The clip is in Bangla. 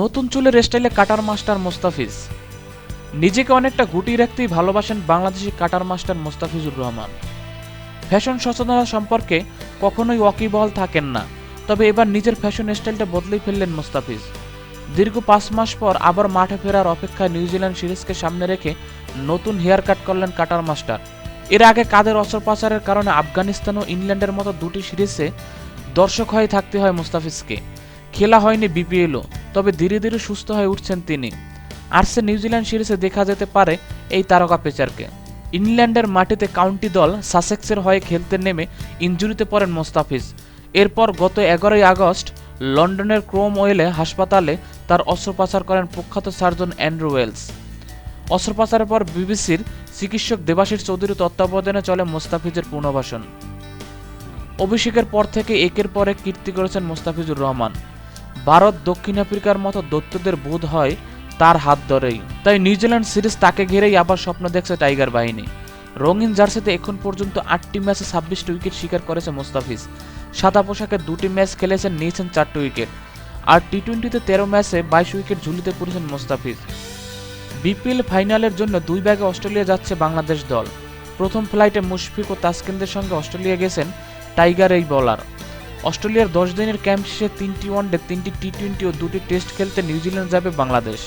নতুন চুলের স্টাইলে কাটার মাস্টার মোস্তাফিজ। নিজেকে অনেকটা গুটিয়ে রাখতেই ভালোবাসেন Bangladeshi cutter master Mustafizur Rahman. Fashion সচেতনতা সম্পর্কে কখনোই ওয়াকিবহাল থাকেন না, তবে এবার নিজের ফ্যাশন স্টাইলটা বদলেই ফেললেন মোস্তাফিজ। দীর্ঘ পাঁচ মাস পর আবার মাঠে ফেরার অপেক্ষায় নিউজিল্যান্ড সিরিজকে সামনে রেখে নতুন হেয়ার কাট করলেন কাটার মাস্টার। এর আগে কাদের অস্ত্রোপচারের কারণে আফগানিস্তান ও ইংল্যান্ডের মতো দুটি সিরিজে দর্শক হয়ে থাকতে হয় মুস্তাফিজকে। খেলা হয়নি বিপিএলও তবে ধীরে ধীরে সুস্থ হয়ে উঠছেন তিনি। আর্সে নিউজিল্যান্ড সিরিজে দেখা যেতে পারে এই তারকা পেচারকে। ইংল্যান্ডের মাটিতে কাউন্টি দল সাসেক্সের হয়ে খেলতে নেমে ইঞ্জুরিতে পড়েন মোস্তাফিজ। এরপর গত এগারোই আগস্ট লন্ডনের ক্রোম ওয়েলে হাসপাতালে তার অস্ত্রোপচার করেন প্রখ্যাত সার্জন অ্যান্ড্রু ওয়েলস। অস্ত্রোপচারের পর বিবিসির চিকিৎসক দেবাশিস চৌধুরীর তত্ত্বাবধানে চলে মোস্তাফিজের পুনর্বাসন। অভিষেকের পর থেকে একের পর এক কীর্তি করেছেন মোস্তাফিজুর রহমান। ভারত দক্ষিণ আফ্রিকার মতো দৈত্যদের বোধ হয় তার হাত ধরেই। তাই নিউজিল্যান্ড সিরিজ তাকে ঘিরেই আবার স্বপ্ন দেখছে টাইগার বাহিনী। রঙিন জার্সিতে এখন পর্যন্ত আটটি ম্যাচে ছাব্বিশটি উইকেট শিকার করেছে মোস্তাফিজ। সাদা পোশাকে দুটি ম্যাচ খেলেছেন, নিয়েছেন চারটি উইকেট। আর টি টোয়েন্টিতে তেরো ম্যাচে বাইশ উইকেট ঝুলিতে পড়েছেন মোস্তাফিজ। বিপিএল ফাইনালের জন্য দুই ব্যাগে অস্ট্রেলিয়া যাচ্ছে বাংলাদেশ দল। প্রথম ফ্লাইটে মুশফিক ও তাসকিনদের সঙ্গে অস্ট্রেলিয়া গেছেন টাইগার এই বলার অস্ট্রেলিয়ার দশ দিনের ক্যাম্প শেষে তিনটি ওয়ানডে, তিনটি টি টোয়েন্টি ও দুটি টেস্ট খেলতে নিউজিল্যান্ড যাবে বাংলাদেশ।